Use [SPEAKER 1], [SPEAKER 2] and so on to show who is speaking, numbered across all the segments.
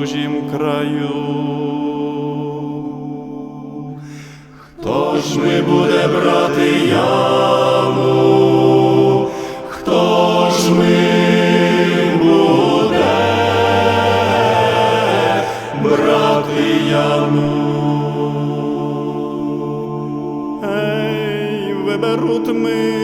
[SPEAKER 1] чужім краю. Хто ж ми буде брати яму? Хто ж ми буде брати яму? Ей, виберуть ми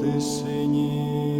[SPEAKER 1] у потисині.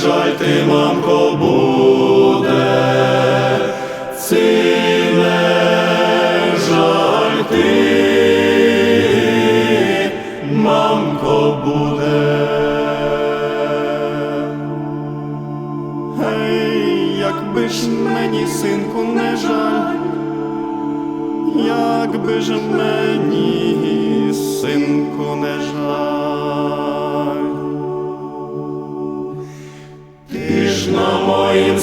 [SPEAKER 1] жаль ти, мамко, буде,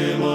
[SPEAKER 1] жаль